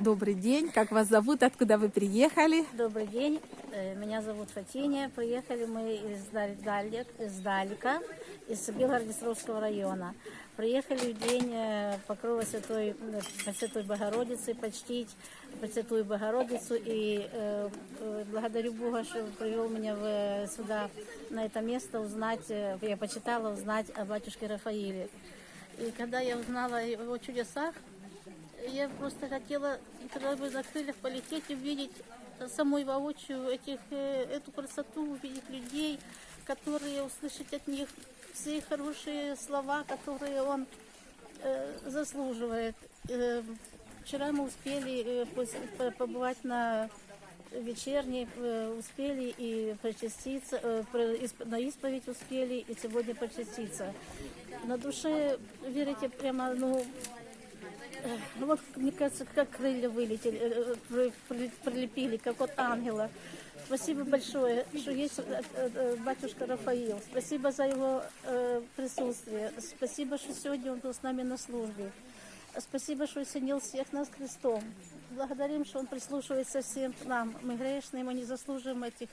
Добрый день. Как вас зовут? Откуда вы приехали? Добрый день, Э, меня зовут Фатиния. Приехали мы из Далек, из Далика, из Белгороднестровского района. Приехали в день э, Покрова Святой, э, Пресвятой Богородицы почтить Пресвятую Богородицу. И э, благодарю Бога, что привел меня в, сюда, на это место, узнать, я почитала узнать о батюшке Рафаиле. И когда я узнала о его чудесах, я просто хотела, когда бы на крыльях полететь увидеть самой воочию этих, э, эту красоту, увидеть людей, которые услышать от них все хорошие слова, которые он э, заслуживает. Э, вчера мы успели э, побывать на вечерней, э, успели и причаститься, э, на исповедь успели, и сегодня причаститься. На душе, верите, прямо, ну, ну вот, мне кажется, как крылья вылетели, э, э, при- при- прилепили, как от ангела. Спасибо большое, что есть э, батюшка Рафаил. Спасибо за его присутствие. Спасибо, что сегодня он был с нами на службе. Спасибо, что осенил всех нас крестом. Благодарим, что он прислушивается всем нам. Мы грешные, мы не заслуживаем этих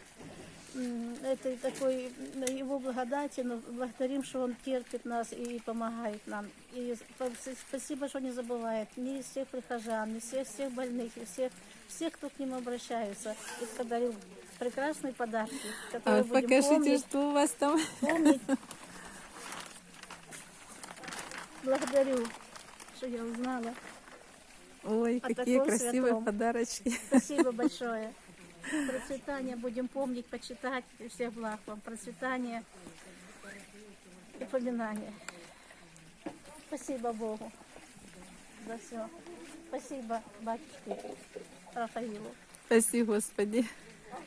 этой такой его благодати, но благодарим, что он терпит нас и помогает нам. И спа- спасибо, что не забывает ни всех прихожан, ни всех всех больных, и всех всех, кто к нему обращается. И подарил прекрасные подарки, которые А, будем покажите, помнить, что у вас там. помнить. Благодарю, что я узнала. Ой, какие красивые святом. подарочки. Спасибо большое. Процветания будем помнить, почитать. И всех благ вам. Процветание и поминание. Спасибо Богу за все. Спасибо батюшке Рафаилу. Спасибо, Господи.